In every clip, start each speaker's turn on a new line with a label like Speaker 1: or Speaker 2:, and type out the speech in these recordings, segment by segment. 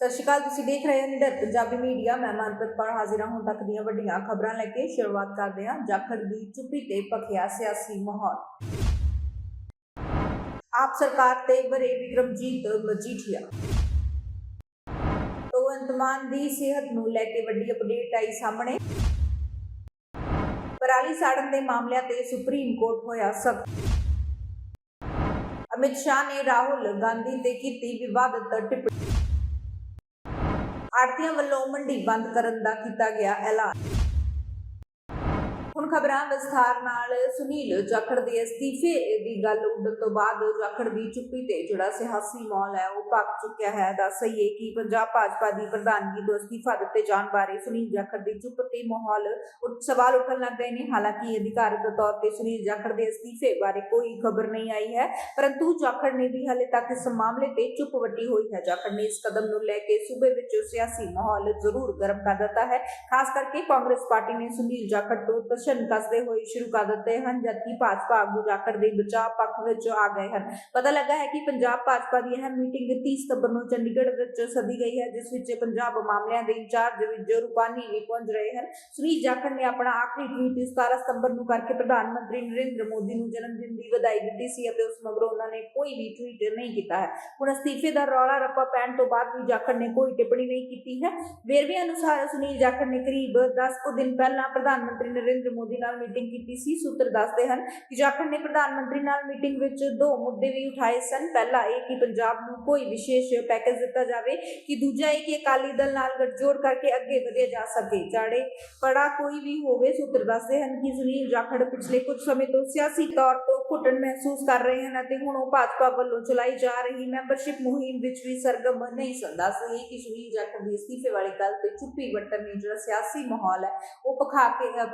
Speaker 1: ਸਤਿ ਸ਼੍ਰੀ ਅਕਾਲ, ਤੁਸੀਂ ਦੇਖ ਰਹੇ ਹੋ ਨਿਡਰ ਪੰਜਾਬੀ ਮੀਡੀਆ। ਮੈਂ ਮਨਪ੍ਰੀਤ ਕੌਰ ਹਾਜ਼ਰ ਹਾਂ ਹੁਣ ਤੱਕ ਦੀਆਂ ਵੱਡੀਆਂ ਖਬਰਾਂ ਲੈ ਕੇ। ਸ਼ੁਰੂਆਤ ਕਰਦੇ ਹਾਂ ਜਾਖੜ ਦੀ ਚੁੱਪੀ ਤੇ ਭਖਿਆ ਸਿਆਸੀ ਮਾਹੌਲ। ਆਪ ਸਰਕਾਰ ਤੇ ਬਰੇ ਵਿਕਰਮਜੀਤ ਮਜੀਠੀਆ। ਭਗਵੰਤ ਮਾਨ ਦੀ ਸਿਹਤ ਨੂੰ ਲੈ ਕੇ ਵੱਡੀ ਅਪਡੇਟ ਆਈ ਸਾਹਮਣੇ। ਪਰਾਲੀ ਸਾੜਨ ਦੇ ਮਾਮਲਿਆਂ ਤੇ ਸੁਪਰੀਮ ਕੋਰਟ ਹੋਇਆ ਸਖਤ। ਅਮਿਤ ਸ਼ਾਹ ਨੇ ਰਾਹੁਲ ਗਾਂਧੀ ਤੇ ਕੀਤੀ ਵਿਵਾਦਤ ਟਿੱਪਣੀ। ਆੜਤੀਆਂ ਵੱਲੋਂ ਮੰਡੀ ਬੰਦ ਕਰਨ ਦਾ ਕੀਤਾ ਗਿਆ ਐਲਾਨ। ਹੁਣ ਖਬਰਾਂ ਵਿਸਥਾਰ ਨਾਲ ਸੁਨੀਲ ਜਾਖੜ ਦੇ ਅਸਤੀਫੇ ਦੀ ਗੱਲ ਉੱਡਣ ਤੋਂ ਬਾਅਦ ਜਾਖੜ ਦੀ ਚੁੱਪੀ ਤੇ ਜਿਹੜਾ ਸਿਆਸੀ ਮਾਹੌਲ ਹੈ ਉਹ ਪੱਕ ਚੁੱਕਿਆ ਹੈ। ਦੱਸਈਏ ਕਿ ਪੰਜਾਬ ਭਾਜਪਾ ਦੀ ਪ੍ਰਧਾਨਗੀ ਤੋਂ ਅਸਤੀਫਾ ਦਿੱਤੇ ਜਾਣ ਬਾਰੇ ਸੁਨੀਲ ਜਾਖੜ ਦੀ ਚੁੱਪ ਤੇ ਮਾਹੌਲ ਸਵਾਲ ਉੱਠਣ ਲੱਗ ਗਏ ਨੇ। ਹਾਲਾਂਕਿ ਅਧਿਕਾਰਤ ਤੌਰ ਤੇ ਸੁਨੀਲ ਜਾਖੜ ਦੇ ਅਸਤੀਫੇ ਬਾਰੇ ਕੋਈ ਖਬਰ ਨਹੀਂ ਆਈ ਹੈ, ਪਰੰਤੂ ਜਾਖੜ ਨੇ ਵੀ ਹਾਲੇ ਤੱਕ ਇਸ ਮਾਮਲੇ ਤੇ ਚੁੱਪ ਵੱਟੀ ਹੋਈ ਹੈ। ਜਾਖੜ ਨੇ ਇਸ ਕਦਮ ਨੂੰ ਲੈ ਕੇ ਸੂਬੇ ਵਿੱਚ ਸਿਆਸੀ ਮਾਹੌਲ ਜ਼ਰੂਰ ਗਰਮ ਕਰ ਦਿੱਤਾ ਹੈ। ਖਾਸ ਕਰਕੇ ਕਾਂਗਰਸ ਪਾਰਟੀ ਨੇ ਸੁਨੀਲ ਜਾਖੜ ਤੋਂ ਤਸ਼ਨ ਕੱਸਦੇ ਹੋਏ ਸ਼ੁਰੂ ਕਰ ਦਿੱਤੇ ਹਨ ਜਦਕਿ ਭਾਜਪਾ ਆਗੂ ਜਾਖੜ ਦੇ ਬਚਾਅ ਪੱਖ ਵਿੱਚ ਆ ਗਏ ਹਨ। ਪਤਾ ਲੱਗਾ ਹੈ ਕਿ ਪੰਜਾਬ ਭਾਜਪਾ ਦੀ ਅਹਿਮ ਮੀਟਿੰਗ 30 ਸਤੰਬਰ ਨੂੰ ਚੰਡੀਗੜ੍ਹ ਵਿੱਚ ਸੱਦੀ ਗਈ ਹੈ, ਜਿਸ ਵਿੱਚ ਪੰਜਾਬ ਮਾਮਲਿਆਂ ਦੇ ਇੰਚਾਰਜ ਵਿਜੇ ਰੂਪਾਨੀ ਵੀ ਪਹੁੰਚ ਰਹੇ ਹਨ। ਸੁਨੀਲ ਜਾਖੜ ਨੇ ਆਪਣਾ ਆਖਰੀ ਟਵੀਟ 17 ਸਤੰਬਰ ਨੂੰ ਕਰਕੇ ਪ੍ਰਧਾਨ ਮੰਤਰੀ ਨਰਿੰਦਰ ਮੋਦੀ ਨੂੰ ਜਨਮ ਦਿਨ ਦੀ ਵਧਾਈ ਦਿੱਤੀ ਸੀ ਅਤੇ ਉਸ ਮਗਰੋਂ ਉਹਨਾਂ ਨੇ ਕੋਈ ਵੀ ਟਵੀਟ ਨਹੀਂ ਕੀਤਾ ਹੈ। ਹੁਣ ਅਸਤੀਫੇ ਦਾ ਰੌਲਾ ਰੱਪਾ ਪੈਣ ਤੋਂ ਬਾਅਦ ਵੀ ਜਾਖੜ ਨੇ ਕੋਈ ਟਿੱਪਣੀ ਨਹੀਂ ਕੀਤੀ ਹੈ। ਵੇਰਵੇ ਅਨੁਸਾਰ ਸੁਨੀਲ ਜਾਖੜ ਨੇ ਕਰੀਬ 10 ਕੁ ਦਿਨ ਪਹਿਲਾਂ ਪ੍ਰਧਾਨ ਮੰਤਰੀ ਨਰਿੰਦਰ ਮੋਦੀ ਨਾਲ ਮੀਟਿੰਗ ਕੀਤੀ ਸੀ ਸੂਤਰ ਦੱਸਦੇ ਹਨ ਕਿ ਜਾਖੜ ਨੇ ਪ੍ਰਧਾਨ ਮੰਤਰੀ ਨਾਲ ਮੀਟਿੰਗ ਵਿੱਚ ਦੋ ਮੁੱਦੇ ਵੀ ਉਠਾਏ ਸਨ। ਪਹਿਲਾ ਇਹ ਕਿ ਪੰਜਾਬ ਨੂੰ ਕੋਈ ਵਿਸ਼ੇਸ਼ ਪੈਕੇਜ ਦਿੱਤਾ ਜਾਵੇ ਕਿ ਦੂਜਾ ਇਹ ਕਿ ਅਕਾਲੀ ਦਲ ਨਾਲ ਗੱਠਜੋੜ ਕਰਕੇ ਅੱਗੇ ਵਧਿਆ ਜਾ ਸਕੇ। ਚਾੜੇ ਪੜਾ ਕੋਈ ਵੀ ਹੋਵੇ ਸੂਤਰ ਦੱਸਦੇ ਹਨ ਕਿ ਸੁਨੀਲ ਜਾਖੜ ਪਿਛਲੇ ਕੁਝ ਸਮੇਂ ਤੋਂ ਸਿਆਸੀ ਤੌਰ ਤੋਂ ਘੁਟਣ ਮਹਿਸੂਸ ਕਰ ਰਹੇ ਹਨ ਅਤੇ ਹੁਣ ਉਹ ਭਾਜਪਾ ਵੱਲੋਂ ਚਲਾਈ ਜਾ ਰਹੀ ਮੈਂਬਰਸ਼ਿਪ ਮੁਹਿੰਮ ਵਿੱਚ ਵੀ ਸਰਗਰਮ ਨਹੀਂ ਸਨ। ਦੱਸ ਰਹੀ ਕਿ ਸੁਨੀਲ ਜਾਖੜ ਦੀ ਅਸਤੀਫੇ ਵਾਲੀ ਗੱਲ ਤੇ ਚੁੱਪੀ ਵੱਟਣ ਨੇ ਜਿਹੜਾ ਸਿਆਸੀ ਮਾਹੌਲ ਹੈ ਉਹ ਪਖਾ ਕੇ ਅ,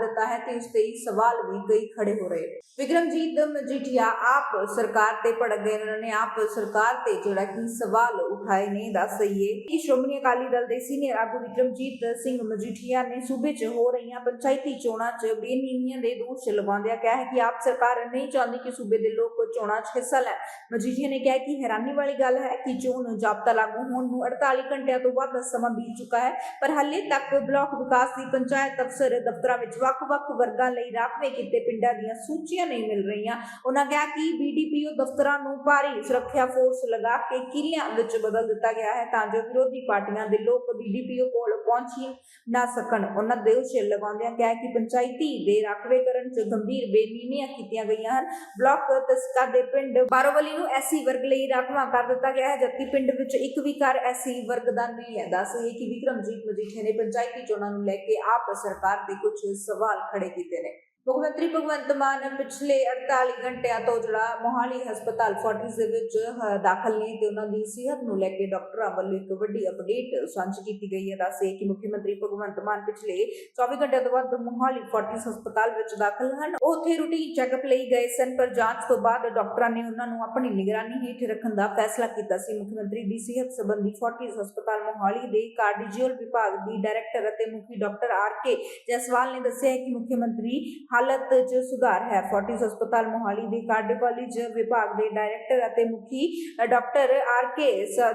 Speaker 1: ਦਿੱਤਾ ਹੈ ਤੇ ਉਸ ਤੇ ਹੀ ਸਵਾਲ ਵੀ ਕਈ ਖੜੇ ਹੋ ਰਹੇ। ਵਿਕਰਮਜੀਤ ਮਜੀਠੀਆ ਆਪ ਸਰਕਾਰ ਤੇ ਭੜਕ ਗਏ ਉਹਨਾਂ ਨੇ ਆਪ ਸਰਕਾਰ ਤੇ ਜਿਹੜਾ ਕਿ ਸਵਾਲ ਉਠਾਏ ਨੇ, ਦੱਸ ਦਈਏ ਕਿ ਸ਼੍ਰੋਮਣੀ ਅਕਾਲੀ ਦਲ ਦੇ ਸੀਨੀਅਰ ਆਗੂ ਵਿਕਰਮਜੀਤ ਸਿੰਘ ਮਜੀਠੀਆ ਨੇ ਸੂਬੇ 'ਚ ਹੋ ਰਹੀਆਂ ਪੰਚਾਇਤੀ ਚੋਣਾਂ 'ਚ ਬੇਨੀਮੀਆਂ ਦੇ ਦੋਸ਼ ਲਗਾਉਂਦਿਆਂ ਕਿਹਾ ਹੈ ਕਿ ਆਪ ਸਰਕਾਰ ਨਹੀਂ ਚਾਹੁੰਦੀ ਕਿ ਸੂਬੇ ਦੇ ਲੋਕ ਚੋਣਾਂ 'ਚ ਹਿੱਸਾ ਲੈਣ। ਮਜੀਠੀਆ ਨੇ ਕਿਹਾ ਕਿ ਹੈਰਾਨੀ ਵਾਲੀ ਗੱਲ ਹੈ ਕਿ ਚੋਣ ਜਾਬਤਾ ਲਾਗੂ ਹੋਣ ਨੂੰ 48 ਘੰਟਿਆਂ ਤੋਂ ਵੱਧ ਸਮਾਂ ਬੀਤ ਚੁੱਕਾ ਹੈ, ਪਰ ਹਾਲੇ ਤੱਕ ਬਲਾਕ ਵਿਕਾਸ ਦੀ ਪੰਚਾਇਤ ਅਫਸਰ ਦਫ਼ਤਰਾਂ ਵਿੱਚ ਵੱਖ-ਵੱਖ ਵਰਗਾਂ ਲਈ ਰਾਖਵੇਂ ਕੀਤੇ ਪਿੰਡਾਂ ਦੀਆਂ ਸੂਚੀਆਂ ਨਹੀਂ ਮਿਲ ਰਹੀਆਂ। ਉਹਨਾਂ ਕਿਹਾ ਕਿ ਬੀਡੀਪੀਓ ਦਫ਼ਤਰਾਂ ਨੂੰ ਭਾਰੀ ਸੁਰੱਖਿਆ ਫੋਰਸ ਲਗਾ ਕੇ ਕਿਲਿਆਂ ਵਿੱਚ ਬਦਲ ਦਿੱਤਾ ਗਿਆ ਹੈ ਤਾਂ ਜੋ ਵਿਰੋਧੀ ਪਾਰਟੀਆਂ ਦੇ ਲੋਕ ਬੀਡੀਪੀਓ ਕੋਲ ਪਹੁੰਚ ਨਾ ਸਕਣ। ਉਹਨਾਂ ਦੇ ਦੋਸ਼ ਲਗਾਉਂਦਿਆਂ ਕਿਹਾ ਕਿ ਪੰਚਾਇਤੀ ਦੇ ਰਾਖਵੇਂਕਰਨ 'ਚ ਗੰਭੀਰ ਬੇਨੀਮੀਆਂ ਕੀਤੀਆਂ ਗਈਆਂ ਹਨ। ਬਲਾਕ ਤਸਕਾ ਦੇ ਪਿੰਡ ਬਾਰੋਵਲੀ ਨੂੰ ਐਸੀ ਵਰਗ ਲਈ ਰਾਖਵਾਂ ਕਰ ਦਿੱਤਾ ਗਿਆ ਹੈ, ਜਦਕਿ ਪਿੰਡ ਵਿੱਚ ਇੱਕ ਵੀ ਘਰ ਐਸੀ ਵਰਗ ਦਾ ਨਹੀਂ ਹੈ। ਦੱਸ ਦੱਸਈਏ ਕਿ ਵਿਕਰਮਜੀਤ ਮਜੀਠੇ ਨੇ ਪੰਚਾਇਤੀ ਚੋਣਾਂ ਨੂੰ ਲੈ ਕੇ ਆਪ ਸਰਕਾਰ ਦੇ ਕੁਝ ਸਵਾਲ ਸਵਾਲ ਖੜੇ ਕੀਤੇ ਨੇ। ਮੁੱਖ ਮੰਤਰੀ ਭਗਵੰਤ ਮਾਨ ਪਿਛਲੇ 48 ਘੰਟਿਆਂ ਤੋਂ ਜਿਹੜਾ ਮੋਹਾਲੀ ਹਸਪਤਾਲ ਫੋਰਟਿਸ ਦੇ ਵਿੱਚ ਦਾਖਲ ਨੇ ਤੇ ਉਹਨਾਂ ਦੀ ਸਿਹਤ ਨੂੰ ਲੈ ਕੇ ਡਾਕਟਰਾਂ ਵੱਲੋਂ ਇੱਕ ਵੱਡੀ ਅਪਡੇਟ ਸਾਂਝੀ ਕੀਤੀ ਗਈ ਹੈ। ਦੱਸੇ ਕਿ ਮੁੱਖ ਮੰਤਰੀ ਭਗਵੰਤ ਮਾਨ ਪਿਛਲੇ 24 ਘੰਟਿਆਂ ਤੋਂ ਬਾਅਦ ਮੋਹਾਲੀ ਫੋਰਟਿਸ ਹਸਪਤਾਲ ਵਿੱਚ ਦਾਖਲ ਹਨ। ਉਹ ਉੱਥੇ ਰੂਟੀਨ ਚੈੱਕਅਪ ਲਈ ਗਏ ਸਨ, ਪਰ ਜਾਂਚ ਤੋਂ ਬਾਅਦ ਡਾਕਟਰਾਂ ਨੇ ਉਹਨਾਂ ਨੂੰ ਆਪਣੀ ਨਿਗਰਾਨੀ ਹੇਠ ਰੱਖਣ ਦਾ ਫੈਸਲਾ ਕੀਤਾ ਸੀ। ਮੁੱਖ ਮੰਤਰੀ ਦੀ ਸਿਹਤ ਸੰਬੰਧੀ ਫੋਰਟਿਸ ਹਸਪਤਾਲ ਮੋਹਾਲੀ ਦੇ ਕਾਰਡੀਜੀਓਲ ਵਿਭਾਗ ਦੀ ਡਾਇਰੈਕਟਰ ਅਤੇ ਮੁਖੀ ਡਾਕਟਰ ਆਰ ਕੇ ਜੈਸਵਾਲ ਨੇ ਦੱਸਿਆ ਕਿ ਮੁੱਖ ਮੰਤਰੀ ਹਾਲਤ 'ਚ ਸੁਧਾਰ ਹੈ। ਫੋਰਟਿਸ ਹਸਪਤਾਲ ਮੋਹਾਲੀ ਦੇ ਕਾਰਡੀਓਲੋਜੀ ਵਿਭਾਗ ਦੇ ਡਾਇਰੈਕਟਰ ਅਤੇ ਮੁਖੀ ਡਾਕਟਰ ਆਰ ਕੇ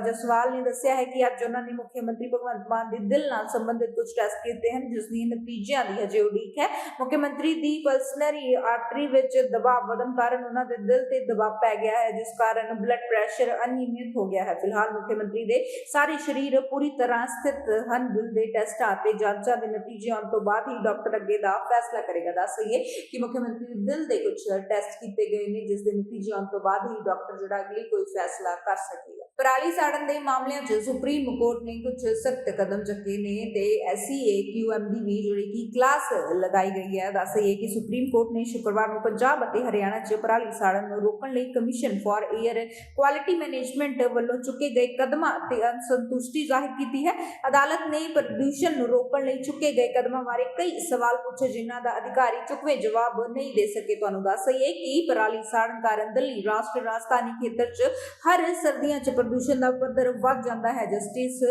Speaker 1: ਜਸਵਾਲ ਨੇ ਦੱਸਿਆ ਹੈ ਕਿ ਅੱਜ ਉਹਨਾਂ ਨੇ ਮੁੱਖ ਮੰਤਰੀ ਭਗਵੰਤ ਮਾਨ ਦੇ ਦਿਲ ਨਾਲ ਸੰਬੰਧਿਤ ਕੁਝ ਟੈਸਟ ਕੀਤੇ ਹਨ, ਜਿਸ ਦੀ ਨਤੀਜਿਆਂ ਦੀ ਹਜੇ ਉਡੀਕ ਹੈ। ਮੁੱਖ ਮੰਤਰੀ ਦੀ ਪਲਸਨਰੀ ਆਰਟਰੀ ਵਿੱਚ ਦਬਾਅ ਵਧਣ ਕਾਰਨ ਉਹਨਾਂ ਦੇ ਦਿਲ ਤੇ ਦਬਾਅ ਪੈ ਗਿਆ ਹੈ, ਜਿਸ ਕਾਰਨ ਬਲੱਡ ਪ੍ਰੈਸ਼ਰ ਅਨਿਯਮਿਤ ਹੋ ਗਿਆ ਹੈ। ਫਿਲਹਾਲ ਮੁੱਖ ਮੰਤਰੀ ਦੇ ਸਾਰੇ ਸਰੀਰ ਪੂਰੀ ਤਰ੍ਹਾਂ ਸਥਿਤ ਹਨ। ਦਿਲ ਦੇ ਟੈਸਟਾਂ ਅਤੇ ਜਾਂਚਾਂ ਦੇ ਨਤੀਜੇ ਆਉਣ ਤੋਂ ਬਾਅਦ ਹੀ ਡਾਕਟਰ ਅੱਗੇ ਦਾ ਫੈਸਲਾ ਕਰੇਗਾ। ਦੱਸ ਦੱਸਈਏ ਕਿ ਮੁੱਖ ਮੰਤਰੀ ਦਿਲ ਦੇ ਕੁਝ ਟੈਸਟ ਕੀਤੇ ਗਏ ਨੇ, ਜਿਸ ਦੇ ਨਤੀਜੇ ਆਉਣ ਤੋਂ ਬਾਅਦ ਹੀ ਡਾਕਟਰ ਜਿਹੜਾ ਅਗਲੀ ਕੋਈ ਫੈਸਲਾ ਕਰ ਸਕੇਗਾ। ਪਰਾਲੀ ਸਾੜਨ ਦੇ ਮਾਮਲਿਆਂ 'ਚ ਸੁਪਰੀਮ ਕੋਰਟ ਨੇ ਕੁਝ ਸਖਤ ਕਦਮ ਚੱਕੇ ਨੇ ਤੇ ਐਸਸੀਏ ਕਿਊਐਮ ਦੀ ਵੀ ਜਿਹੜੀ ਕਿ ਕਲਾਸ ਲਗਾਈ ਗਈ ਹੈ ਦੱਸਈਏ ਕਿ ਸੁਪਰੀਮ ਕੋਰਟ ਨੇ ਸ਼ੁੱਕਰਵਾਰ ਨੂੰ ਪੰਜਾਬ ਅਤੇ ਹਰਿਆਣਾ 'ਚ ਪਰਾਲੀ ਸਾੜਨ ਨੂੰ ਰੋਕਣ ਲਈ commission for air quality management ਵੱਲੋਂ ਚੁੱਕੇ ਗਏ ਕਦਮਾਂ ਤੇ ਅਸੰਤੁਸ਼ਟੀ ਜ਼ਾਹਿਰ ਕੀਤੀ ਹੈ। ਅਦਾਲਤ ਨੇ ਪ੍ਰਦੂਸ਼ਣ ਨੂੰ ਰੋਕਣ ਲਈ ਚੁੱਕੇ ਗਏ ਕਦਮਾਂ ਬਾਰੇ ਕਈ ਸਵਾਲ ਪੁੱਛੇ, ਜਿਨ੍ਹਾਂ ਦਾ ਅਧਿਕਾਰੀ ਚੁੱਕਵੇਂ ਜਵਾਬ ਨਹੀਂ ਦੇ ਸਕੇ। ਤੁਹਾਨੂੰ ਦੱਸ ਦਈਏ ਕਿ ਪਰਾਲੀ ਸਾੜਨ ਕਾਰਨ ਦਿੱਲੀ ਰਾਸ਼ਟਰੀ ਰਾਜਧਾਨੀ ਖੇਤਰ 'ਚ ਹਰ ਸਰਦੀਆਂ 'ਚ ਪ੍ਰਦੂਸ਼ਣ ਦਾ ਪੱਧਰ ਵੱਧ ਜਾਂਦਾ ਹੈ। ਜਸਟਿਸ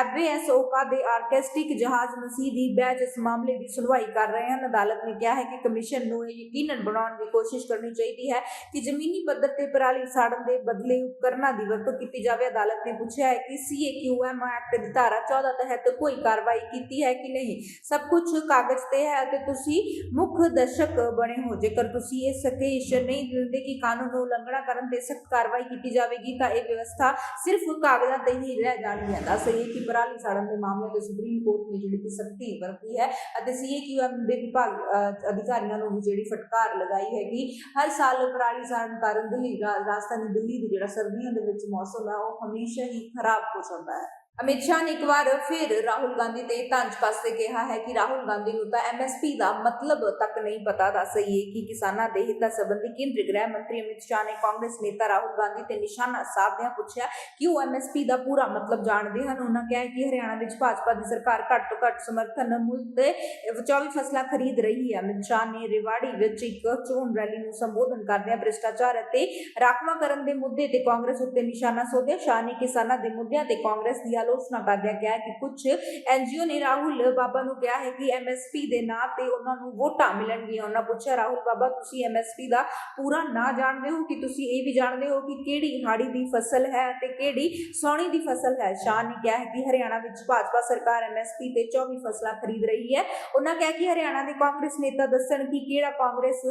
Speaker 1: ਐਬਏਐਸ ਓਕਾ ਦੇ ਆਰਕੈਸਟਿਕ ਜਹਾਜ਼ ਮਸੀਹ ਦੀ ਬੈਚ ਇਸ ਮਾਮਲੇ ਦੀ ਸੁਣਵਾਈ ਕਰ ਰਹੇ ਹਨ। ਅਦਾਲਤ ਨੇ ਕਿਹਾ ਹੈ ਕਿ ਕਮਿਸ਼ਨ ਨੂੰ ਇਹ ਯਕੀਨਨ ਬਣਾਉਣ ਦੀ ਕੋਸ਼ਿਸ਼ ਕਰਨੀ ਚਾਹੀਦੀ ਹੈ ਕਿ ਜ਼ਮੀਨੀ ਪੱਧਰ ਤੇ ਪਰਾਲੀ ਸਾੜਨ ਦੇ ਬਦਲੇ ਉਪਕਰਨਾਂ ਦੀ ਵਰਤੋਂ ਕੀਤੀ ਜਾਵੇ। ਅਦਾਲਤ ਨੇ ਪੁੱਛਿਆ ਹੈ ਕਿ ਸੀਏਕਿਊਐਮ ਐਕਟ ਦੀ ਧਾਰਾ 14 ਤਹਿਤ ਕੋਈ ਕਾਰਵਾਈ ਕੀਤੀ ਹੈ ਕਿ ਨਹੀਂ? ਸਭ ਕੁਝ ਕਾਗਜ਼ ਤੇ ਹੈ ਅਤੇ ਤੁਸੀਂ ਮੁੱਖ ਦਰਸ਼ਕ ਬਣੇ ਹੋ। ਜੇਕਰ ਤੁਸੀਂ ਇਹ ਸਕੇਸ਼ ਨਹੀਂ ਦਿੰਦੇ ਕਿ ਕਾਨੂੰਨ ਨੂੰ ਉਲੰਘਣਾ ਕਰਨ ਤੇ ਸਖਤ ਕਾਰਵਾਈ ਕੀਤੀ ਜਾਵੇਗੀ ਤਾਂ ਇਹ ਵਿਵਸਥਾ ਸਿਰਫ ਕਾਗਜ਼ਾਂ ਤੇ ਹੀ ਰਹਿ ਜਾਣੀ ਹੈ ਦੱਸ ਇਹ ਕਿ ਪਰਾਲੀ ਸਾੜਨ ਦੇ ਮਾਮਲੇ ਤੇ ਸੁਪਰੀਮ ਕੋਰਟ ਨੇ ਜਿਹੜੀ ਕਿ ਸਖਤੀ ਵਰਤੀ ਹੈ ਅਤੇ ਸੀਏਕਿਊਐਮ ਦੇ ਵਿਭਾਗ ਅਹ, ਅਧਿਕਾਰੀਆਂ ਨੂੰ ਵੀ ਜਿਹੜੀ ਫਟਕਾਰ ਲਗਾਈ ਹੈ ਕਿ ਹਰ ਸਾਲ ਪਰਾਲੀ ਸਾੜਨ ਕਾਰਨ ਦਿੱਲੀ ਰਾਜਧਾਨੀ ਦਿੱਲੀ ਦੀ ਜਿਹੜਾ ਸਰਦੀਆਂ ਦੇ ਵਿੱਚ ਮੌਸਮ ਹੈ ਉਹ ਹਮੇਸ਼ਾ ਹੀ ਖਰਾਬ ਹੋ ਜਾਂਦਾ ਹੈ। ਅਮਿਤ ਸ਼ਾਹ ਨੇ ਇੱਕ ਵਾਰ ਫਿਰ ਰਾਹੁਲ ਗਾਂਧੀ ਤੇ ਤੰਜ ਕੱਸਦੇ ਕਿਹਾ ਹੈ ਕਿ ਰਾਹੁਲ ਗਾਂਧੀ ਨੂੰ ਤਾਂ ਐਮਐਸਪੀ ਦਾ ਮਤਲਬ ਤੱਕ ਨਹੀਂ ਪਤਾ। ਦੱਸ ਰਹੀ ਹੈ ਕਿ ਕਿਸਾਨਾਂ ਦੇ ਹਿੱਤਾਂ ਸੰਬੰਧੀ ਕੇਂਦਰੀ ਗ੍ਰਹਿ ਮੰਤਰੀ ਅਮਿਤ ਸ਼ਾਹ ਨੇ ਕਾਂਗਰਸ ਨੇਤਾ ਰਾਹੁਲ ਗਾਂਧੀ ਤੇ ਨਿਸ਼ਾਨਾ ਸਾਧਦਿਆਂ ਪੁੱਛਿਆ ਕਿ ਉਹ ਐਮਐਸਪੀ ਦਾ ਪੂਰਾ ਮਤਲਬ ਜਾਣਦੇ ਹਨ। ਉਹਨਾਂ ਕਿਹਾ ਕਿ ਹਰਿਆਣਾ ਵਿੱਚ ਭਾਜਪਾ ਦੀ ਸਰਕਾਰ ਘੱਟ ਤੋਂ ਘੱਟ ਸਮਰਥਨ ਮੁੱਲ ਤੇ 24 ਫਸਲਾਂ ਖਰੀਦ ਰਹੀ ਹੈ। ਅਮਿਤ ਸ਼ਾਹ ਨੇ ਰਿਵਾੜੀ ਵਿੱਚ ਇੱਕ ਚੋਣ ਰੈਲੀ ਨੂੰ ਸੰਬੋਧਨ ਕਰਦਿਆਂ ਭ੍ਰਿਸ਼ਟਾਚਾਰ ਅਤੇ ਰਾਖਵਾਂਕਰਨ ਦੇ ਮੁੱਦੇ ਤੇ ਕਾਂਗਰਸ ਉੱਤੇ ਨਿਸ਼ਾਨਾ ਸਾਧਿਆ। ਸ਼ਾਹ ਨੇ ਕਿਸਾਨਾਂ ਦੇ ਮੁੱਦਿਆਂ ਤੇ ਕਾਂਗਰਸ ਦੀਆਂ ਆਲੋਚਨਾ ਕਰਦਿਆਂ ਕਿਹਾ ਕਿ ਕੁਝ ਐਨਜੀਓ ਨੇ ਰਾਹੁਲ ਬਾਬਾ ਨੂੰ ਕਿਹਾ ਹੈ ਕਿ ਐਮਐਸਪੀ ਦੇ ਨਾਂ ਤੇ ਉਹਨਾਂ ਨੂੰ ਵੋਟਾਂ ਮਿਲਣਗੀਆਂ। ਉਹਨਾਂ ਪੁੱਛਿਆ, ਰਾਹੁਲ ਬਾਬਾ, ਤੁਸੀਂ ਐਮਐਸਪੀ ਦਾ ਪੂਰਾ ਨਾਂ ਜਾਣਦੇ ਹੋ ਕਿ ਤੁਸੀਂ ਇਹ ਵੀ ਜਾਣਦੇ ਹੋ ਕਿ ਕਿਹੜੀ ਹਾੜੀ ਦੀ ਫਸਲ ਹੈ ਤੇ ਕਿਹੜੀ ਸੌਣੀ ਦੀ ਫਸਲ ਹੈ? ਸ਼ਾਹ ਨੇ ਕਿਹਾ ਹੈ ਕਿ ਹਰਿਆਣਾ ਵਿੱਚ ਭਾਜਪਾ ਸਰਕਾਰ ਐਮਐਸਪੀ ਤੇ 24 ਫਸਲਾਂ ਖਰੀਦ ਰਹੀ ਹੈ। ਉਹਨਾਂ ਕਿਹਾ ਕਿ ਹਰਿਆਣਾ ਦੇ ਕਾਂਗਰਸ ਨੇਤਾ ਦੱਸਣ ਕਿ ਕਿਹੜਾ ਕਾਂਗਰਸ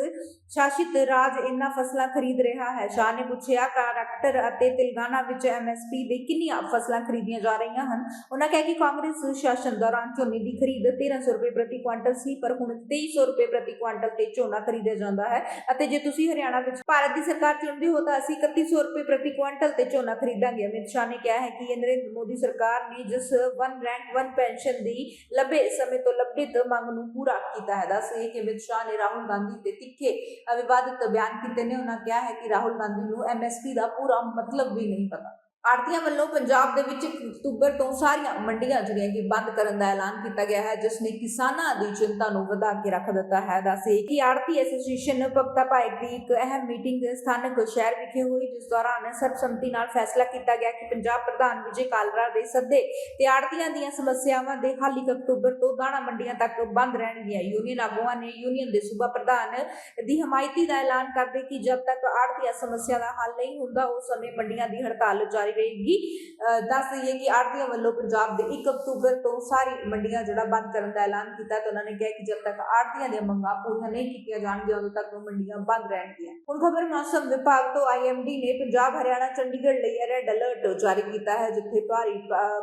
Speaker 1: ਸ਼ਾਸਿਤ ਰਾਜ ਇਹਨਾਂ ਫਸਲਾਂ ਖਰੀਦ ਰਿਹਾ ਹੈ। ਸ਼ਾਹ ਨੇ ਪੁੱਛਿਆ ਕਾਰਕਟਰ ਅਤੇ ਤੇਲੰਗਾਨਾ ਵਿੱਚ ਐਮਐਸਪੀ ਦੇ ਕਿੰਨੀਆਂ ਫਸਲਾਂ ਖਰੀਦੀਆਂ ਜਾ ਰਹੀਆਂ ਹਨ। ਉਹਨਾਂ ਕਿਹਾ ਕਿ ਕਾਂਗਰਸ ਸ਼ਾਸਨ ਦੌਰਾਨ ਝੋਨੇ ਦੀ ਖਰੀਦ 1300 ਰੁਪਏ ਪ੍ਰਤੀ ਕੁਆਂਟਲ ਸੀ ਪਰ ਹੁਣ 2300 ਰੁਪਏ ਪ੍ਰਤੀ ਕੁਆਂਟਲ ਤੇ ਝੋਨਾ ਖਰੀਦਿਆ ਜਾਂਦਾ ਹੈ ਅਤੇ ਜੇ ਤੁਸੀਂ ਹਰਿਆਣਾ ਵਿੱਚ ਭਾਰਤ ਦੀ ਸਰਕਾਰ ਚੁਣਦੇ ਹੋ ਤਾਂ ਅਸੀਂ 3100 ਰੁਪਏ ਪ੍ਰਤੀ ਕੁਆਂਟਲ ਤੇ ਝੋਨਾ ਖਰੀਦਾਂਗੇ। ਅਮਿਤ ਸ਼ਾਹ ਨੇ ਕਿਹਾ ਹੈ ਕਿ ਨਰਿੰਦਰ ਮੋਦੀ ਸਰਕਾਰ ਨੇ ਜਿਸ ਵਨ ਰੈਂਕ ਵਨ ਪੈਨਸ਼ਨ ਦੀ ਲੰਬੇ ਸਮੇਂ ਤੋਂ ਲੰਬਿਤ ਮੰਗ ਨੂੰ ਪੂਰਾ ਕੀਤਾ ਹੈ। ਦੱਸ ਇਹ ਕਿ ਅਮਿਤ ਸ਼ਾਹ ਨੇ ਰਾਹੁਲ ਗਾਂਧੀ ਤੇ ਤਿੱਖੇ ਅ, ਵਿਵਾਦਿਤ ਬਿਆਨ ਕੀਤੇ ਨੇ। ਉਹਨਾਂ ਕਿਹਾ ਹੈ ਕਿ ਰਾਹੁਲ ਗਾਂਧੀ ਨੂੰ ਐਮਐਸਪੀ ਦਾ ਪੂਰਾ ਮਤਲਬ ਵੀ ਨਹੀਂ ਪਤਾ। ਆੜਤੀਆਂ ਵੱਲੋਂ ਪੰਜਾਬ ਦੇ ਵਿੱਚ ਅਕਤੂਬਰ ਤੋਂ ਸਾਰੀਆਂ ਮੰਡੀਆਂ ਜਿਹੜੀਆਂ ਕਿ ਬੰਦ ਕਰਨ ਦਾ ਐਲਾਨ ਕੀਤਾ ਗਿਆ ਹੈ, ਜਿਸ ਨੇ ਕਿਸਾਨਾਂ ਦੀ ਚਿੰਤਾ ਨੂੰ ਵਧਾ ਕੇ ਰੱਖ ਦਿੱਤਾ ਹੈ। ਦੱਸੇ ਕਿ ਆੜਤੀ ਐਸੋਸੀਏਸ਼ਨ ਭਗਤਾ ਭਾਇਕ ਦੀ ਇੱਕ ਅਹਿਮ ਮੀਟਿੰਗ ਸਥਾਨਕ ਸ਼ਹਿਰ ਵਿਖੇ ਹੋਈ, ਜਿਸ ਦੌਰਾਨ ਸਰਬਸੰਮਤੀ ਨਾਲ ਫੈਸਲਾ ਕੀਤਾ ਗਿਆ ਕਿ ਪੰਜਾਬ ਪ੍ਰਧਾਨ ਵਿਜੇ ਕਾਲਰਾ ਦੇ ਸੱਦੇ ਤੇ ਆੜਤੀਆਂ ਦੀਆਂ ਸਮੱਸਿਆਵਾਂ ਦੇ ਹੱਲ ਇੱਕ ਅਕਤੂਬਰ ਤੋਂ ਦਾਣਾ ਮੰਡੀਆਂ ਤੱਕ ਬੰਦ ਰਹਿਣਗੀਆਂ। ਯੂਨੀਅਨ ਆਗੂਆਂ ਨੇ ਯੂਨੀਅਨ ਦੇ ਸੂਬਾ ਪ੍ਰਧਾਨ ਦੀ ਹਮਾਇਤੀ ਦਾ ਐਲਾਨ ਕਰਦੇ ਕਿ ਜਦ ਤੱਕ ਆੜਤੀਆਂ ਸਮੱਸਿਆ ਦਾ ਹੱਲ ਨਹੀਂ ਹੁੰਦਾ, ਉਸ ਸਮੇਂ ਮੰਡੀਆਂ ਦੀ ਹੜਤਾਲ ਜਾਰੀ ਰਹੇਗੀ। ਦੱਸ ਦਈਏ ਕਿ ਆੜਤੀਆਂ ਵੱਲੋਂ ਪੰਜਾਬ ਦੇ 1 ਅਕਤੂਬਰ ਤੋਂ ਸਾਰੀ ਮੰਡੀਆਂ ਜਿਹੜਾ ਬੰਦ ਕਰਨ ਦਾ ਐਲਾਨ ਕੀਤਾ ਤਾਂ ਉਹਨਾਂ ਨੇ ਕਿਹਾ ਕਿ ਜਦ ਤੱਕ ਆੜਤੀਆਂ ਦੀਆਂ ਮੰਗਾਂ ਪੂਰੀਆਂ ਨਹੀਂ ਕੀਤੀਆਂ ਜਾਣਗੀਆਂ, ਉਦੋਂ ਤੱਕ ਮੰਡੀਆਂ ਬੰਦ ਰਹਿਣਗੀਆਂ। ਹੁਣ ਖਬਰ ਮੌਸਮ ਵਿਭਾਗ ਤੋਂ ਆਈਐਮਡੀ ਨੇ ਪੰਜਾਬ, ਹਰਿਆਣਾ, ਚੰਡੀਗੜ੍ਹ ਲਈ ਰੈੱਡ ਅਲਰਟ ਜਾਰੀ ਕੀਤਾ ਹੈ, ਜਿੱਥੇ ਭਾਰੀ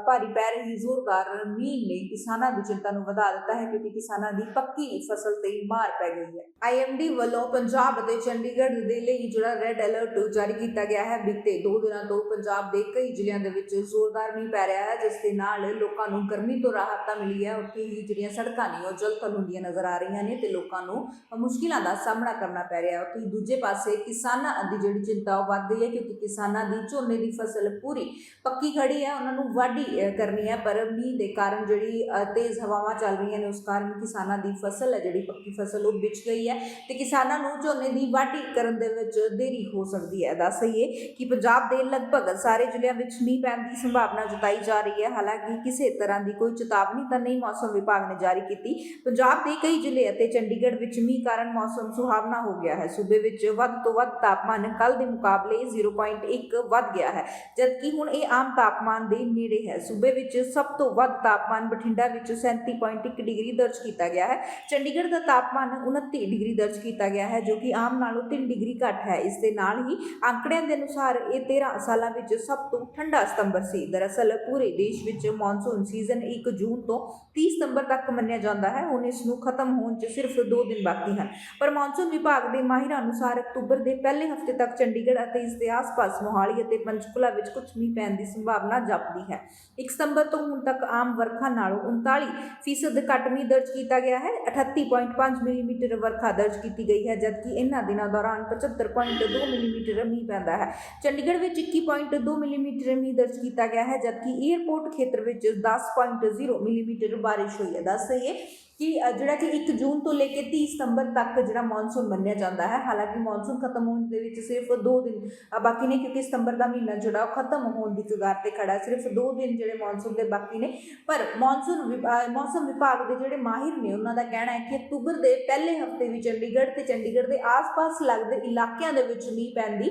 Speaker 1: ਭਾਰੀ ਪੈ ਰਹੀ ਜ਼ੋਰਦਾਰ ਮੀਂਹ ਨੇ ਕਿਸਾਨਾਂ ਦੀ ਚਿੰਤਾ ਨੂੰ ਵਧਾ ਦਿੱਤਾ ਹੈ ਕਿਉਂਕਿ ਕਿਸਾਨਾਂ ਦੀ ਪੱਕੀ ਫਸਲ ਤੇ ਮਾਰ ਪੈ ਗਈ ਹੈ। ਆਈਐਮਡੀ ਵੱਲੋਂ ਪੰਜਾਬ ਅਤੇ ਚੰਡੀਗੜ੍ਹ ਦੇ ਲਈ ਜਿਹੜਾ ਰੈੱਡ ਅਲਰਟ ਜਾਰੀ ਕੀਤਾ ਗਿਆ ਹੈ, ਬੀਤੇ ਦੋ ਦਿਨਾਂ ਤੋਂ ਪੰਜਾਬ ਦੇ ਕਈ ਜ਼ਿਲ੍ਹਿਆਂ ਦੇ ਵਿੱਚ ਜ਼ੋਰਦਾਰ ਮੀਂਹ ਪੈ ਰਿਹਾ ਹੈ, ਜਿਸ ਦੇ ਨਾਲ ਲੋਕਾਂ ਨੂੰ ਗਰਮੀ ਤੋਂ ਰਾਹਤ ਤਾਂ ਮਿਲੀ ਹੈ। ਉੱਥੇ ਹੀ ਜਿਹੜੀਆਂ ਸੜਕਾਂ ਨੇ, ਉਹ ਜਲਥਲ ਹੁੰਦੀਆਂ ਨਜ਼ਰ ਆ ਰਹੀਆਂ ਨੇ ਤੇ ਲੋਕਾਂ ਨੂੰ ਮੁਸ਼ਕਿਲਾਂ ਦਾ ਸਾਹਮਣਾ ਕਰਨਾ ਪੈ ਰਿਹਾ ਹੈ। ਉੱਥੇ ਹੀ ਦੂਜੇ ਪਾਸੇ ਕਿਸਾਨਾਂ ਦੀ ਜਿਹੜੀ ਚਿੰਤਾ, ਉਹ ਵੱਧ ਗਈ ਹੈ ਕਿਉਂਕਿ ਕਿਸਾਨਾਂ ਦੀ ਝੋਨੇ ਦੀ ਫਸਲ ਪੂਰੀ ਪੱਕੀ ਖੜੀ ਹੈ, ਉਹਨਾਂ ਨੂੰ ਵਾਢੀ ਕਰਨੀ ਹੈ, ਪਰ ਮੀਂਹ ਦੇ ਕਾਰਨ ਜਿਹੜੀ ਤੇਜ਼ ਹਵਾਵਾਂ ਚੱਲ ਰਹੀਆਂ ਨੇ, ਉਸ ਕਾਰਨ ਕਿਸਾਨਾਂ ਦੀ ਫਸਲ ਹੈ, ਜਿਹੜੀ ਪੱਕੀ ਫਸਲ, ਉਹ ਵਿਚ ਗਈ ਹੈ ਤੇ ਕਿਸਾਨਾਂ ਨੂੰ ਝੋਨੇ ਦੀ ਵਾਢੀ ਕਰਨ ਦੇ ਵਿੱਚ ਦੇਰੀ ਹੋ ਸਕਦੀ ਹੈ। ਦੱਸ ਦਈਏ ਕਿ ਪੰਜਾਬ ਦੇ ਲਗਭਗ ਸਾਰੇ ਜ਼ਿਲ੍ਹਿਆਂ ਵਿੱਚ ਮੀਂਹ ਪੈਣ ਦੀ ਸੰਭਾਵਨਾ ਜਤਾਈ ਜਾ ਰਹੀ ਹੈ। ਹਾਲਾਂਕਿ ਕਿਸੇ ਤਰ੍ਹਾਂ ਦੀ ਕੋਈ ਚੇਤਾਵਨੀ ਤਾਂ ਨਹੀਂ ਮੌਸਮ ਵਿਭਾਗ ਨੇ ਜਾਰੀ ਕੀਤੀ। ਪੰਜਾਬ ਦੇ ਕਈ ਜ਼ਿਲ੍ਹੇ ਅਤੇ ਚੰਡੀਗੜ੍ਹ ਵਿੱਚ ਮੀਂਹ ਕਾਰਨ ਮੌਸਮ ਸੁਹਾਵਣਾ ਹੋ ਗਿਆ ਹੈ। ਸੂਬੇ ਵਿੱਚ ਵੱਧ ਤੋਂ ਵੱਧ ਤਾਪਮਾਨ ਕੱਲ ਦੇ ਮੁਕਾਬਲੇ 0.1 ਵੱਧ ਗਿਆ ਹੈ, ਜਦਕਿ ਹੁਣ ਇਹ ਆਮ ਤਾਪਮਾਨ ਦੇ ਨੇੜੇ ਹੈ। ਸੂਬੇ ਵਿੱਚ ਸਭ ਤੋਂ ਵੱਧ ਤਾਪਮਾਨ ਬਠਿੰਡਾ ਵਿੱਚ 37.1 ਡਿਗਰੀ ਦਰਜ ਕੀਤਾ ਗਿਆ ਹੈ। ਚੰਡੀਗੜ੍ਹ ਦਾ ਤਾਪਮਾਨ 29 ਡਿਗਰੀ ਦਰਜ ਕੀਤਾ ਗਿਆ ਹੈ, ਜੋ ਕਿ ਆਮ ਨਾਲੋਂ 3 ਡਿਗਰੀ ਘੱਟ ਹੈ। ਇਸ ਦੇ ਨਾਲ ਹੀ ਅੰਕੜਿਆਂ ਦੇ ਅਨੁਸਾਰ ਇਹ 13 ਸਾਲਾਂ ਵਿੱਚ ਸਭ ਤੋਂ ਠੰਡਾ ਸਤੰਬਰ ਸੀ। ਦਰਅਸਲ ਪੂਰੇ ਦੇਸ਼ ਵਿੱਚ ਮੌਨਸੂਨ ਸੀਜ਼ਨ 1 ਜੂਨ ਤੋਂ 30 ਸਤੰਬਰ ਤੱਕ ਮੰਨਿਆ ਜਾਂਦਾ ਹੈ। ਹੁਣ ਇਸ ਨੂੰ ਖਤਮ ਹੋਣ 'ਚ ਸਿਰਫ 2 ਦਿਨ ਬਾਕੀ ਹਨ। ਪਰ ਮੌਨਸੂਨ ਵਿਭਾਗ ਦੇ ਮਾਹਿਰਾਂ ਅਨੁਸਾਰ ਅਕਤੂਬਰ ਦੇ ਪਹਿਲੇ ਹਫ਼ਤੇ ਤੱਕ ਚੰਡੀਗੜ੍ਹ ਅਤੇ ਇਸ ਦੇ ਆਸ-ਪਾਸ ਮੋਹਾਲੀ ਅਤੇ ਪੰਚਕੁਲਾ ਵਿੱਚ ਕੁਝ ਮੀਂਹ ਪੈਣ ਦੀ ਸੰਭਾਵਨਾ ਜਾਪਦੀ ਹੈ। 1 ਸਤੰਬਰ ਤੋਂ ਹੁਣ ਤੱਕ ਆਮ ਵਰਖਾ ਨਾਲੋਂ 39 ਫੀਸਦ ਘੱਟ ਮੀਂਹ ਦਰਜ ਕੀਤਾ ਗਿਆ ਹੈ। 38.5 ਮਿਲੀਮੀਟਰ ਵਰਖਾ ਦਰਜ ਕੀਤੀ ਗਈ ਹੈ, ਜਦਕਿ ਇਹਨਾਂ ਦਿਨਾਂ ਦੌਰਾਨ 75.2 ਮਿਲੀਮੀਟਰ ਮੀਂਹ ਪੈਂਦਾ ਹੈ। ਚੰਡੀਗੜ੍ਹ ਵਿੱਚ 21.2 ਮਿਲੀਮੀਟਰ ਮੀਂਹ ਦਰਜ ਕੀਤਾ ਗਿਆ ਹੈ, ਜਦਕਿ 에ਅਰਪੋਰਟ ਖੇਤਰ ਵਿੱਚ 10.0 ਮਿਲੀਮੀਟਰ ਬਾਰਿਸ਼ ਹੋਈ ਹੈ। ਦੱਸ ਦਈਏ ਕਿ ਜਿਹੜਾ ਕਿ 1 ਜੂਨ ਤੋਂ ਲੈ ਕੇ 30 ਸਤੰਬਰ ਤੱਕ ਜਿਹੜਾ ਮੌਨਸੂਨ ਮੰਨਿਆ ਜਾਂਦਾ ਹੈ, ਹਾਲਾਂਕਿ ਮੌਨਸੂਨ ਖਤਮ ਹੋਣ ਦੇ ਵਿੱਚ ਸਿਰਫ 2 ਦਿਨ ਬਾਕੀ ਨੇ, ਕਿਉਂਕਿ ਸਤੰਬਰ ਦਾ ਮਹੀਨਾ ਜਿਹੜਾ ਉਹ ਖਤਮ ਹੋਣ ਦੀ ਕਗਾਰ ਤੇ ਖੜਾ ਸਿਰਫ 2 ਦਿਨ ਜਿਹੜੇ ਮੌਨਸੂਨ ਦੇ ਬਾਕੀ ਨੇ। ਪਰ ਮੌਨਸੂਨ ਵਿਭਾ- ਮੌਸਮ ਵਿਭਾਗ ਦੇ ਜਿਹੜੇ ਮਾਹਿਰ ਨੇ, ਉਹਨਾਂ ਦਾ ਕਹਿਣਾ ਹੈ ਕਿ ਅਕਤੂਬਰ ਦੇ ਪਹਿਲੇ ਹਫ਼ਤੇ ਵਿੱਚ ਚੰਡੀਗੜ੍ਹ ਤੇ ਚੰਡੀਗੜ੍ਹ ਦੇ ਆਸ-ਪਾਸ ਲੱਗਦੇ ਇਲਾਕਿਆਂ ਦੇ ਵਿੱਚ ਮੀਂਹ ਪੈਣ ਦੀ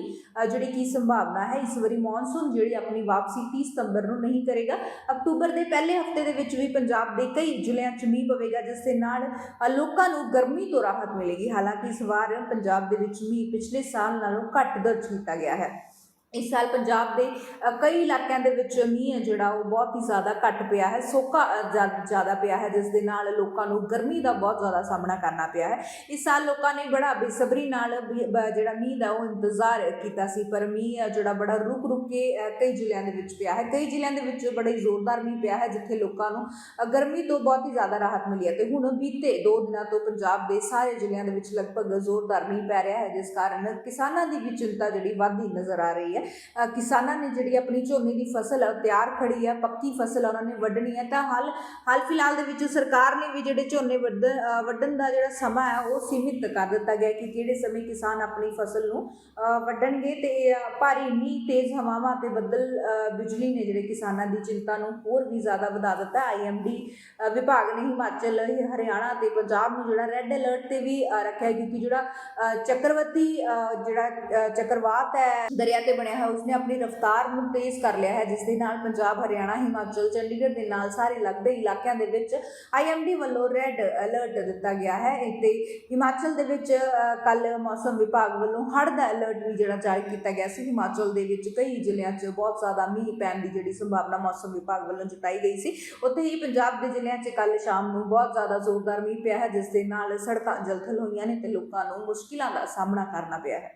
Speaker 1: ਜਿਹੜੀ ਕੀ ਸੰਭਾਵਨਾ ਹੈ, ਇਸ ਵਾਰੀ ਮੌਨਸੂਨ ਜਿਹੜੀ ਆਪਣੀ ਵਾਪਸੀ 30 ਸਤੰਬਰ ਨੂੰ ਨਹੀਂ ਕਰੇਗਾ। ਅਕਤੂਬਰ ਦੇ ਪਹਿਲੇ ਹਫ਼ਤੇ ਦੇ ਵਿੱਚ ਵੀ ਪੰਜਾਬ ਦੇ ਕਈ ਜ਼ਿਲ੍ਹਿਆਂ 'ਚ ਮੀਂਹ ਪਵੇਗਾ, ਜਿਸ ਦੇ ਨਾਲ ਲੋਕਾਂ ਨੂੰ ਗਰਮੀ ਤੋਂ ਰਾਹਤ ਮਿਲੇਗੀ। ਹਾਲਾਂਕਿ ਇਸ ਵਾਰ ਪੰਜਾਬ ਦੇ ਵਿੱਚ ਮੀਂਹ ਪਿਛਲੇ ਸਾਲ ਨਾਲੋਂ ਘੱਟ ਦਰਜ ਕੀਤਾ ਗਿਆ ਹੈ। ਇਸ ਸਾਲ ਪੰਜਾਬ ਦੇ ਕਈ ਇਲਾਕਿਆਂ ਦੇ ਵਿੱਚ ਮੀਂਹ ਹੈ ਜਿਹੜਾ ਉਹ ਬਹੁਤ ਹੀ ਜ਼ਿਆਦਾ ਘੱਟ ਪਿਆ ਹੈ, ਸੋਕਾ ਜ਼ਿਆ- ਜ਼ਿਆਦਾ ਪਿਆ ਹੈ, ਜਿਸ ਦੇ ਨਾਲ ਲੋਕਾਂ ਨੂੰ ਗਰਮੀ ਦਾ ਬਹੁਤ ਜ਼ਿਆਦਾ ਸਾਹਮਣਾ ਕਰਨਾ ਪਿਆ ਹੈ। ਇਸ ਸਾਲ ਲੋਕਾਂ ਨੇ ਬੜਾ ਬੇਸਬਰੀ ਨਾਲ ਵੀ- ਬ- ਜਿਹੜਾ ਮੀਂਹ ਦਾ ਉਹ ਇੰਤਜ਼ਾਰ ਕੀਤਾ ਸੀ, ਪਰ ਮੀਂਹ ਹੈ ਜਿਹੜਾ ਬੜਾ ਰੁਕ ਰੁਕ ਕੇ ਕਈ ਜ਼ਿਲ੍ਹਿਆਂ ਦੇ ਵਿੱਚ ਪਿਆ ਹੈ। ਕਈ ਜ਼ਿਲ੍ਹਿਆਂ ਦੇ ਵਿੱਚ ਬੜਾ ਹੀ ਜ਼ੋਰਦਾਰ ਮੀਂਹ ਪਿਆ ਹੈ, ਜਿੱਥੇ ਲੋਕਾਂ ਨੂੰ ਗਰਮੀ ਤੋਂ ਬਹੁਤ ਹੀ ਜ਼ਿਆਦਾ ਰਾਹਤ ਮਿਲੀ ਹੈ। ਤੇ ਹੁਣ ਬੀਤੇ 2 ਦਿਨਾਂ ਤੋਂ ਪੰਜਾਬ ਦੇ ਸਾਰੇ ਜ਼ਿਲ੍ਹਿਆਂ ਦੇ ਵਿੱਚ ਲਗਭਗ ਜ਼ੋਰਦਾਰ ਮੀਂਹ ਪੈ ਰਿਹਾ ਹੈ, ਜਿਸ ਕਾਰਨ ਕਿਸਾਨਾਂ ਦੀ ਵੀ ਚਿੰਤਾ ਜਿਹੜੀ ਵੱਧਦੀ ਨਜ਼ਰ ਆ ਰਹੀ ਹੈ। ਅ, ਕਿਸਾਨਾਂ ਨੇ ਜਿਹੜੀ ਆਪਣੀ ਝੋਨੇ ਦੀ ਫਸਲ ਤਿਆਰ ਖੜੀ ਹੈ ਪੱਕੀ ਫਸਲ ਉਹਨਾਂ ਨੇ ਵੱਢਣੀ ਹੈ ਤਾਂ ਹਾਲ ਹਾਲ ਫਿਲਹਾਲ ਦੇ ਵਿੱਚ ਸਰਕਾਰ ਨੇ ਵੀ ਜਿਹੜੇ ਝੋਨੇ ਵੱਢਣ ਦਾ ਜਿਹੜਾ ਸਮਾਂ ਹੈ ਉਹ ਸੀਮਿਤ ਕਰ ਦਿੱਤਾ ਗਿਆ ਕਿ ਕਿਹੜੇ ਸਮੇਂ ਕਿਸਾਨ ਆਪਣੀ ਫਸਲ ਨੂੰ ਵੱਢਣਗੇ ਤੇ ਭਾਰੀ ਮੀਂਹ ਤੇਜ਼ ਹਵਾਵਾਂ ਤੇ ਬੱਦਲ ਬਿਜਲੀ ਨੇ ਜਿਹੜੇ ਕਿਸਾਨਾਂ ਦੀ ਚਿੰਤਾ ਨੂੰ ਹੋਰ ਵੀ ਜ਼ਿਆਦਾ ਵਧਾ ਦਿੱਤਾ। ਆਈਐਮਡੀ ਵਿਭਾਗ ਨੇ ਹਿਮਾਚਲ ਹਰਿਆਣਾ ਤੇ ਪੰਜਾਬ ਨੂੰ ਜਿਹੜਾ ਰੈੱਡ ਅਲਰਟ ਤੇ ਵੀ ਰੱਖਿਆ ਕਿਉਂਕਿ ਜਿਹੜਾ ਅ, ਚੱਕਰਵਰਤੀ ਜਿਹੜਾ ਚੱਕਰਵਾਤ ਹੈ ਦਰਿਆ ਤੇ ਬਣਿਆ ਹੈ, ਉਸਨੇ ਆਪਣੀ ਰਫ਼ਤਾਰ ਨੂੰ ਤੇਜ਼ ਕਰ ਲਿਆ ਹੈ, ਜਿਸ ਦੇ ਨਾਲ ਪੰਜਾਬ, ਹਰਿਆਣਾ, ਹਿਮਾਚਲ, ਚੰਡੀਗੜ੍ਹ ਦੇ ਨਾਲ ਸਾਰੇ ਲੱਗਦੇ ਇਲਾਕਿਆਂ ਦੇ ਵਿੱਚ ਆਈਐਮਡੀ ਵੱਲੋਂ ਰੈੱਡ ਅਲਰਟ ਦਿੱਤਾ ਗਿਆ ਹੈ। ਤੇ ਹਿਮਾਚਲ ਦੇ ਵਿੱਚ ਕੱਲ ਮੌਸਮ ਵਿਭਾਗ ਵੱਲੋਂ ਹੜ੍ਹ ਦਾ ਅਲਰਟ ਵੀ ਜਿਹੜਾ ਜਾਰੀ ਕੀਤਾ ਗਿਆ ਸੀ। ਹਿਮਾਚਲ ਦੇ ਵਿੱਚ ਕਈ ਜ਼ਿਲ੍ਹਿਆਂ 'ਚ ਬਹੁਤ ਜ਼ਿਆਦਾ ਮੀਂਹ ਪੈਣ ਦੀ ਜਿਹੜੀ ਸੰਭਾਵਨਾ ਮੌਸਮ ਵਿਭਾਗ ਵੱਲੋਂ ਜਤਾਈ ਗਈ ਸੀ। ਉੱਥੇ ਹੀ ਪੰਜਾਬ ਦੇ ਜ਼ਿਲ੍ਹਿਆਂ 'ਚ ਕੱਲ ਸ਼ਾਮ ਨੂੰ ਬਹੁਤ ਜ਼ਿਆਦਾ ਜ਼ੋਰਦਾਰ ਮੀਂਹ ਪਿਆ ਹੈ, ਜਿਸ ਦੇ ਨਾਲ ਸੜਕਾਂ ਜਲਥਲ ਹੋਈਆਂ ਨੇ ਤੇ ਲੋਕਾਂ ਨੂੰ ਮੁਸ਼ਕਿਲਾਂ ਦਾ ਸਾਹਮਣਾ ਕਰਨਾ ਪਿਆ ਹੈ।